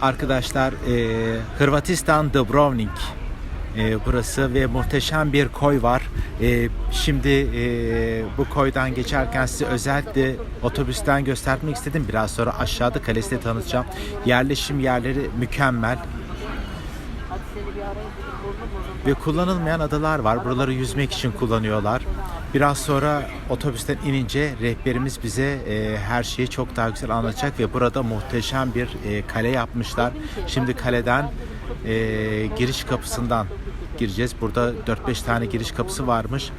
Arkadaşlar e, Hırvatistan Dubrovnik e, burası ve muhteşem bir koy var. E, şimdi e, bu koydan geçerken size özellikle otobüsten göstermek istedim. Biraz sonra aşağıda kalesini tanıtacağım. Yerleşim yerleri mükemmel. Ve kullanılmayan adalar var. Buraları yüzmek için kullanıyorlar. Biraz sonra otobüsten inince rehberimiz bize e, her şeyi çok daha güzel anlatacak ve burada muhteşem bir e, kale yapmışlar. Şimdi kaleden e, giriş kapısından gireceğiz. Burada 4-5 tane giriş kapısı varmış.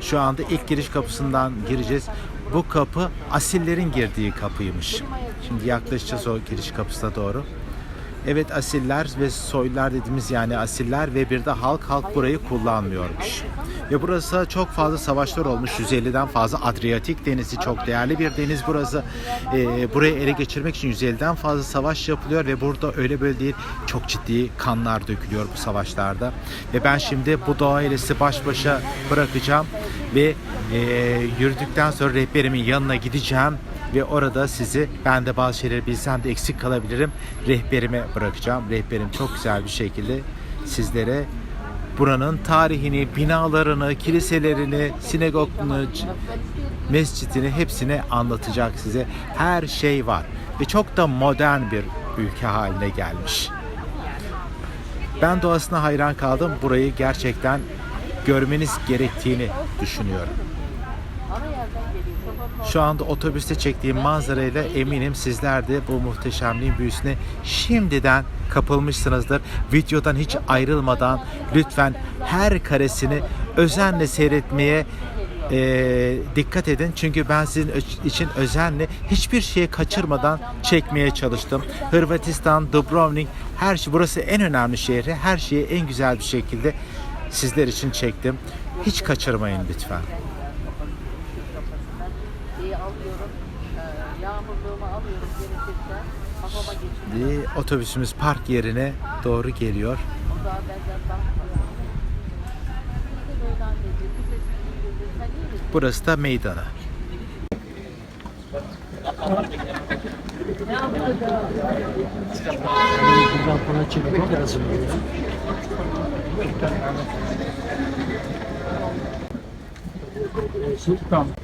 Şu anda ilk giriş kapısından gireceğiz. Bu kapı asillerin girdiği kapıymış. Şimdi yaklaşacağız o giriş kapısına doğru. Evet asiller ve soylular dediğimiz yani asiller ve bir de halk halk burayı kullanmıyormuş. Ve burası çok fazla savaşlar olmuş. 150'den fazla Adriyatik denizi çok değerli bir deniz burası. Ee, burayı ele geçirmek için 150'den fazla savaş yapılıyor ve burada öyle böyle değil çok ciddi kanlar dökülüyor bu savaşlarda. Ve ben şimdi bu doğayla sizi baş başa bırakacağım ve e, yürüdükten sonra rehberimin yanına gideceğim ve orada sizi ben de bazı şeyleri bilsem de eksik kalabilirim rehberime bırakacağım. Rehberim çok güzel bir şekilde sizlere buranın tarihini, binalarını, kiliselerini, sinagogunu, mescidini hepsini anlatacak size. Her şey var ve çok da modern bir ülke haline gelmiş. Ben doğasına hayran kaldım. Burayı gerçekten görmeniz gerektiğini düşünüyorum. Şu anda otobüste çektiğim manzarayla eminim sizler de bu muhteşemliğin büyüsüne şimdiden kapılmışsınızdır. Videodan hiç ayrılmadan lütfen her karesini özenle seyretmeye e, dikkat edin. Çünkü ben sizin için özenle hiçbir şeyi kaçırmadan çekmeye çalıştım. Hırvatistan, Dubrovnik her şey burası en önemli şehri. Her şeyi en güzel bir şekilde sizler için çektim. Hiç kaçırmayın lütfen. Şeyi alıyorum. E, yağmurluğumu alıyorum gerekirse. Kafama geçiriyorum. Şimdi otobüsümüz park yerine doğru geliyor. O da benden anneciğim. Biz de sizin gibi.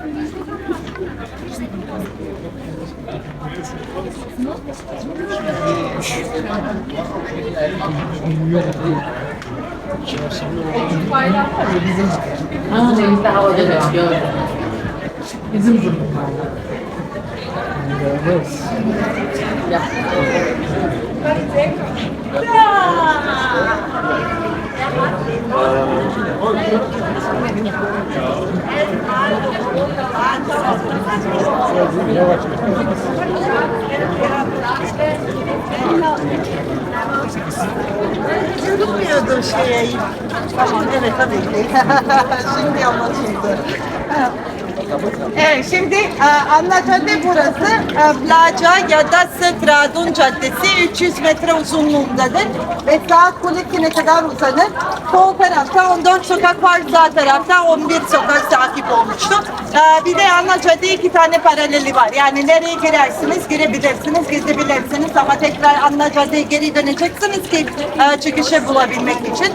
Buradan falan çekmek lazım. Sultan. Ha, denizde havada dönüyor. Bizim durum. Evet. Yürümüyordu şeye. Evet tabii ki. şimdi anlaşıldı. Evet şimdi e, Anlatöl'de burası e, Placa ya da Sık Radun Caddesi 300 metre uzunluğundadır ve sağ kulesine kadar uzanır. Sol tarafta 14 sokak var, sağ tarafta 11 sokak sahip olmuştu. E, bir de ana cadde iki tane paraleli var. Yani nereye girersiniz, girebilirsiniz, gezebilirsiniz ama tekrar caddeye geri döneceksiniz ki çıkışı bulabilmek için.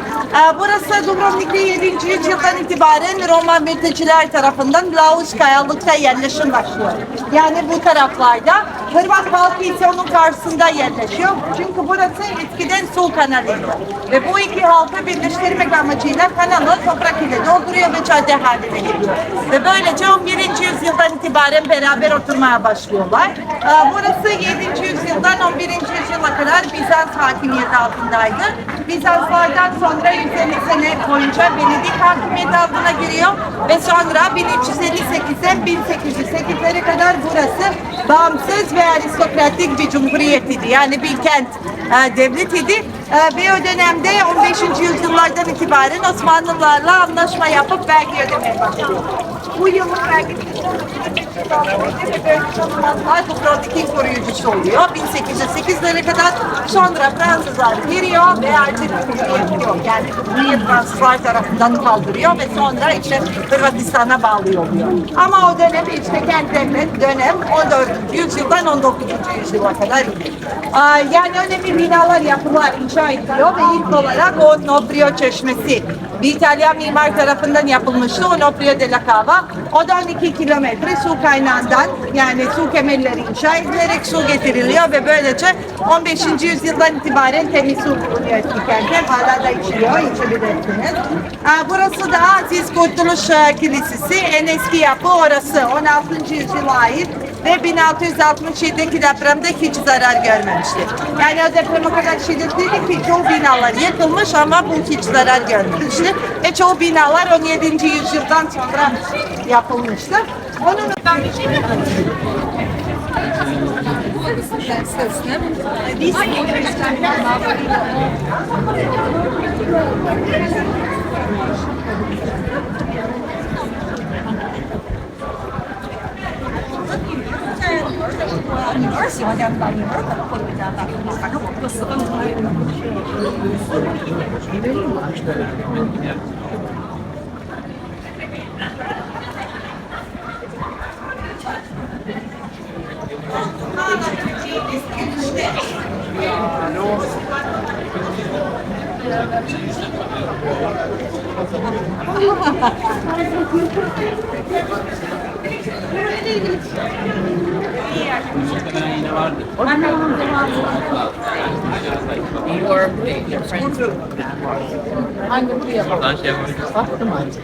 Burası Dubrovnik'te 7. yüzyıldan itibaren Roma mülteciler tarafından Laus kayalıkta yerleşim başlıyor. Yani bu taraflarda Hırvat halkı ise onun karşısında yerleşiyor. Çünkü burası eskiden su kanalıydı. Ve bu iki halkı birleştirmek amacıyla kanalı toprak ile dolduruyor ve cadde haline geliyor. Ve böylece 11. yüzyıldan itibaren beraber oturmaya başlıyorlar. Ee, Burası 7. yüzyıl yüzyıldan 11. yüzyıla kadar Bizans hakimiyeti altındaydı. Bizanslardan sonra 150 sene boyunca Venedik hakimiyeti altına giriyor ve sonra 1358'den 1808'lere kadar burası bağımsız ve aristokratik bir cumhuriyetiydi. Yani bir kent e, devletiydi. E, ve o dönemde 15. yüzyıllardan itibaren Osmanlılarla anlaşma yapıp vergi ödemeye başladı. Bu yıllık vergi Osmanlılar bu protein koruyucusu oluyor. 1808'lere kadar sonra Fransızlar giriyor ve artık yok. Yani Cumhuriyet Fransızlar tarafından kaldırıyor ve sonra işte Hırvatistan'a bağlıyor oluyor. Ama o dönem işte kent dönem 14. yüzyıldan 19. yüzyıla kadar yani önemli binalar yapılar inşa ediliyor ve ilk olarak o Nobrio Çeşmesi bir İtalyan mimar tarafından yapılmıştı. O Nobrio de la Cava. O da 12 kilometre su kaynağından yani su kemerleri inşa edilerek su getiriliyor ve böylece 15. yüzyıldan itibaren temiz su bulunuyor. Hala da içiliyor, içebilirsiniz. Burası da Aziz Kurtuluş e, Kilisesi. En eski yapı orası. 16. yüzyıla ait ve 1667'deki depremde hiç zarar görmemiştir. Yani o deprem o kadar şiddetliydi ki çoğu binalar yıkılmış ama bu hiç zarar görmemiştir. Ve çoğu binalar 17. yüzyıldan sonra yapılmıştır. Onun 儿子多呀，女儿喜欢家大，女儿可能不加拿大，反正我们就四个人。哈哈哈哈哈！You are big, your friends. Hangi buraya bak. Baktım artık.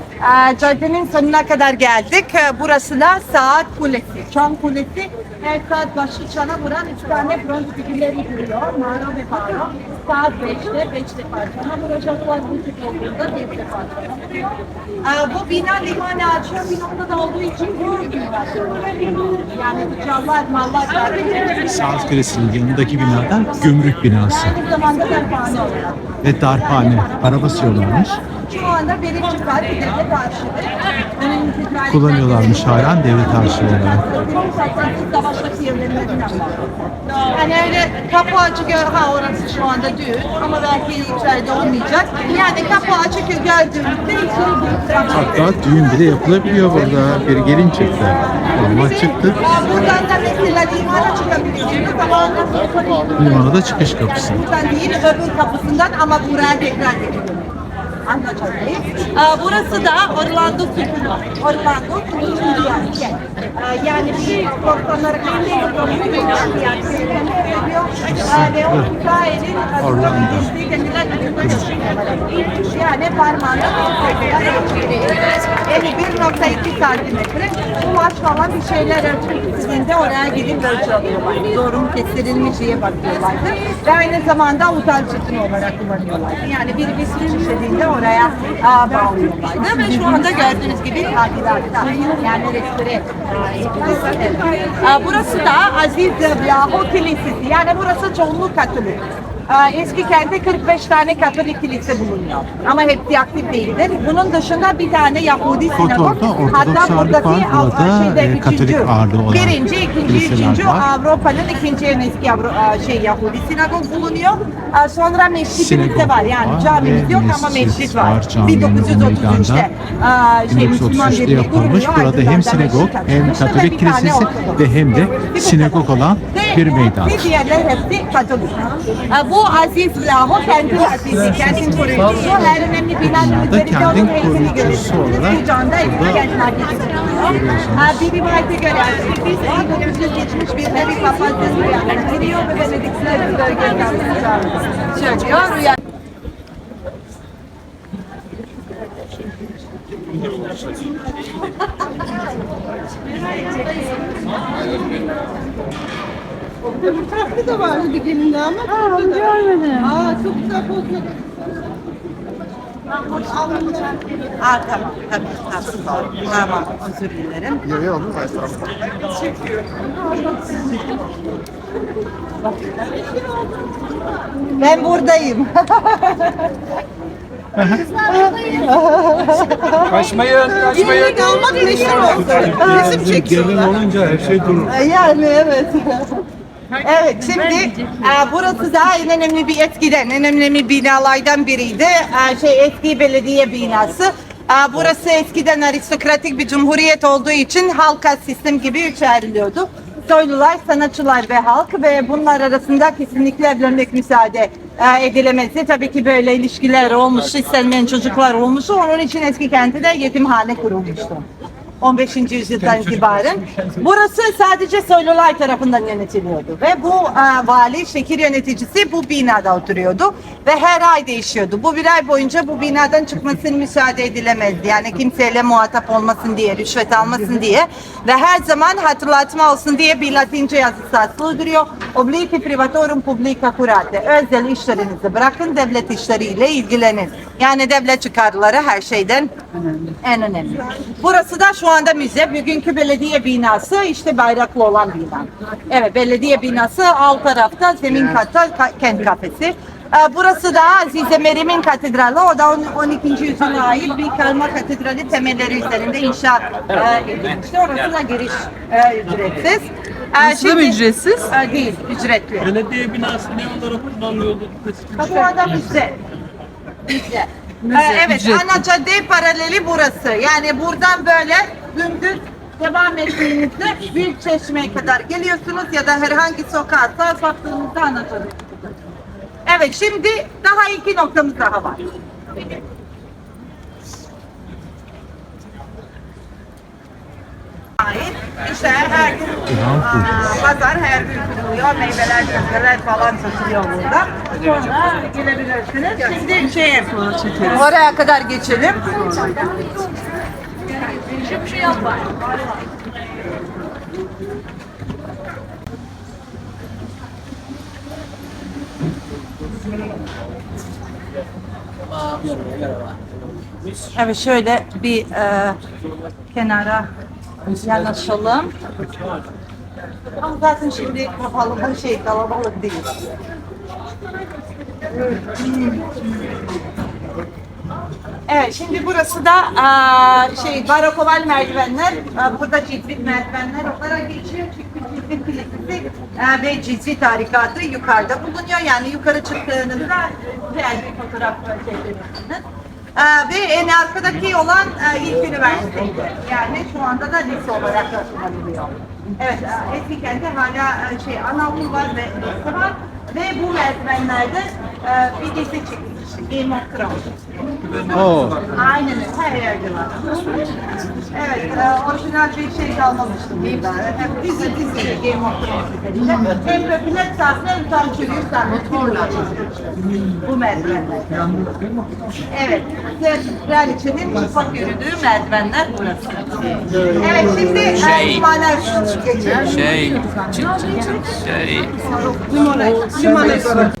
e, caddenin sonuna kadar geldik. E, Burası da Saat Kulesi. Çan Kulesi her saat başı çana vuran üç tane bronz figürleri duruyor. Mağara ve Faro. Saat 5'te, 5'te parçana vuracaklar. Bu tip olduğunda 7'de parçana vuruyor. E, bu bina limanı açıyor bir noktada olduğu için bu yani çallar, mallar var. Saat Kulesi'nin yanındaki binadan gümrük binası Aynı zamanda darphane olarak. ve darphane. Araba basıyorlarmış. Şu anda birinci kat devlet arşivi. Kullanıyorlarmış halen devlet arşivi olarak. Savaştaki yerlerinden Yani öyle kapı açık gör, ha orası şu anda düğün ama belki içeride olmayacak. Yani kapı açık gördüğümüzde içeri girip Hatta düğün bile yapılabiliyor burada. Bir gelin çıktı. Olma çıktı. Aa, Buradan da mesela limana çıkabilirsiniz ama ondan sonra Limana da çıkış kapısı. Buradan değil öbür kapısından ama buraya tekrar geliyor. Anlatacağım. Aa, Burası da Orlando Sütunu. Orlando Sütunu yani. Aa, Yani bir korsanları kendi. Aa, Ve o hikayenin. Yani parmağında yani 1.2 santimetre kumaş falan bir şeyler istediğinde oraya gidip ölçü alıyorlar. Mu kestirilmiş diye bakıyorlardı. Ve aynı zamanda utanç sütunu olarak kullanıyorlardı. Yani bir suç işlediğinde oraya e, bağlıyorlardı ve şu anda gördüğünüz gibi tadilatta yani restore e, Burası da Aziz Yahu Kilisesi yani burası çoğunluk Katolik. Ee, Eski kentte 45 tane Katolik kilise bulunuyor. Ama hepsi aktif değildir. Bunun dışında bir tane Yahudi sinagog. Kotor'da Ortodoks ağırlık var. Burada, e, Katolik ağırlığı olan Birinci, ikinci, üçüncü. Avrupa'nın ikinci en eski Avru- e, şey Yahudi sinagog bulunuyor. Ee, Sonra mescidimiz de var. Yani camimiz ve yok ama mescid var. var. Caminin 1933'te e, şey, Müslüman 1933'te Birliği yapılmış. Burada hem sinagog hem ve Katolik bir kilisesi ve hem de Bir bu sinagog olan Ve bir meydan. hepsi diğerler hepsi Katolik. Ee, Bu Aziz Lahu kendi azizi, kendin koruyucusu. Her önemli binanın üzerinde onun heykelini olarak Bir canda burada kendi merkezi. Ee, Bir rivayete göre biz 1900 geçmiş bir nevi papazlığı rüyasına giriyor ve Venedikliler bir bölgeye geldiğini söylüyor. Rüya Öbür tarafta da vardı bir gelin ama. Aa, görmedim. Aa, çok güzel poz veriyor. Aa, tamam, tabii, tabii. Tamam, özür dilerim. Ben buradayım. Kaçmayın, kaçmayın. Birlik almak meşhur oldu. Resim çekiyorlar. olunca her şey durur. Yani evet. Evet şimdi e, burası da en önemli bir eskiden en önemli binalardan biriydi. E, şey eski belediye binası. E, burası eskiden aristokratik bir cumhuriyet olduğu için halka sistem gibi üçe ayrılıyordu. Soylular, sanatçılar ve halk ve bunlar arasında kesinlikle evlenmek müsaade e, edilemezdi. Tabii ki böyle ilişkiler olmuştu, istenmeyen çocuklar olmuştu. Onun için eski kentte de yetimhane kurulmuştu. 15. yüzyıldan itibaren. Burası sadece soylular tarafından yönetiliyordu ve bu e, vali, şehir yöneticisi bu binada oturuyordu ve her ay değişiyordu. Bu bir ay boyunca bu binadan çıkmasını müsaade edilemezdi. Yani kimseyle muhatap olmasın diye, rüşvet almasın diye ve her zaman hatırlatma olsun diye bir Latince yazısı asılı duruyor. Obliqui privatorum publica curate. Özel işlerinizi bırakın, devlet işleriyle ilgilenin. Yani devlet çıkarları her şeyden en önemli. Burası da şu anda müze. Bugünkü belediye binası işte bayraklı olan bina. Evet belediye binası alt tarafta zemin katta ka- kent kafesi. Ee, Burası da Azize Meryem'in katedrali. O da on- 12. yüzyıla ait bir kalma katedrali temelleri üzerinde inşa e, edilmişti. Orası da giriş e, ücretsiz. Ee, Burası da mı ücretsiz? E, değil, ücretli. Belediye binası ne olarak kullanılıyordu? Şu anda müze. Müze. Müze, Ee, evet, ücretli. ana cadde paraleli burası. Yani buradan böyle dümdüz devam ettiğinizde Büyük Çeşme'ye kadar geliyorsunuz ya da herhangi sokağa sağ baktığınızda cadde. Evet, şimdi daha iki noktamız daha var. ait. İşte her gün aa, pazar her gün kuruluyor. Meyveler, sebzeler falan satılıyor burada. Sonra gelebilirsiniz. Şimdi şey oraya kadar geçelim. Evet şöyle bir e, kenara yanaşalım. Ama zaten şimdi kapalı bir şey kalabalık değil. Evet şimdi burası da eee, şey barokoval merdivenler. Eee, burada cizvit merdivenler olarak geçiyor. Çünkü cizvit kilisesi eee, ve cizvit harikatı yukarıda bulunuyor. Yani yukarı çıktığınızda güzel bir fotoğraf çekebilirsiniz. Ve en arkadaki olan eee, ilk üniversiteydi. Yani şu anda da lise olarak kullanılıyor. Evet, eee, eski kentte hala eee, şey anaokul var ve lise var. Ve bu merdivenlerde eee, bir dizi çıkmış. Game of Thrones. Oo. Aynen öyle, her yerde var. Evet, e, orijinal bir şey kalmamıştı burada. Hem dizi dizi Game of Thrones. Hem popüler sahne hem tam çürüyüş sahne. Bu merdivenler. Evet, kraliçenin mutfak yürüdüğü merdivenler burası. Evet, şimdi e, limonlar geçelim. Şey, çık çık çık, şey. Limonlar. Limonlar.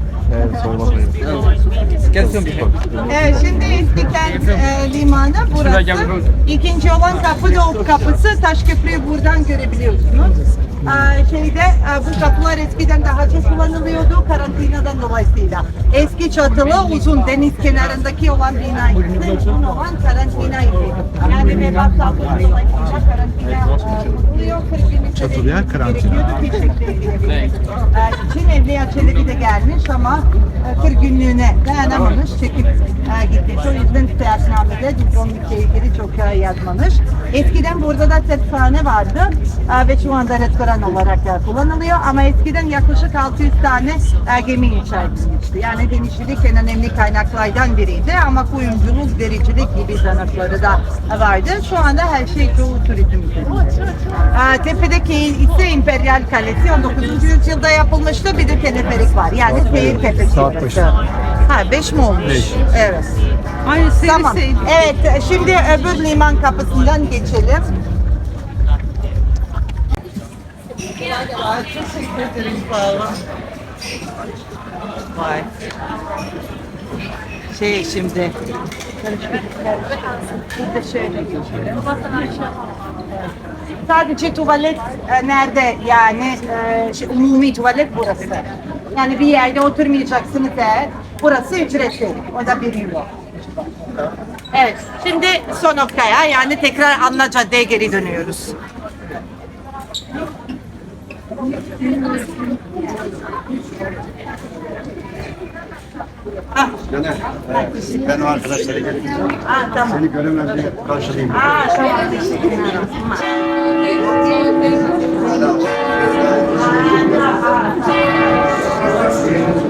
Evet, şimdi Eskikent e, limanı burası. İkinci olan Kapı Doğu kapısı. Taş köprüyü buradan görebiliyorsunuz. Ee, şeyde e, bu kapılar eskiden daha çok kullanılıyordu karantinadan dolayısıyla. Eski çatılı uzun deniz kenarındaki olan bina uzun olan karantina. Yani veba salgını dolayısıyla karantina e. Çatılıya karantina. Çin Evliya Çelebi de gelmiş ama e, 40 günlüğüne dayanamamış, çekip e, gitmiş. O yüzden seyahatnamede Dubrovnik'le ilgili çok e, yazmamış. Eskiden burada da tepsane vardı e, ve şu anda restoran olarak e, kullanılıyor ama eskiden yaklaşık 600 tane e, gemi inşa edilmişti. Yani denizcilik en önemli kaynaklardan biriydi ama kuyumculuk, dericilik gibi zanatları da vardı. Şu anda her şey çoğu turizm üzerinde. E, Tepedeki ise İmperial Kalesi 19. yüzyılda yapılmıştı. Bir de teleferik var. Yani seyir tepesi. Saat beş. Ha 5 mi olmuş? Evet. Aynı seni Tamam. Evet, şimdi öbür liman kapısından geçelim. Vay. Şey şimdi. Bir de şöyle geçelim. Sadece tuvalet e, nerede yani e, şey, umumi tuvalet burası. Yani bir yerde oturmayacaksınız eğer. Burası ücretli. O da bir euro. Evet, şimdi son noktaya yani tekrar Anla Cadde'ye geri dönüyoruz. Ah. Caner, e, ben o arkadaşları getireceğim. Ah, tamam. Seni göremem diye karşılayayım. Ah, tamam. Teşekkür. Tamam. Obrigado.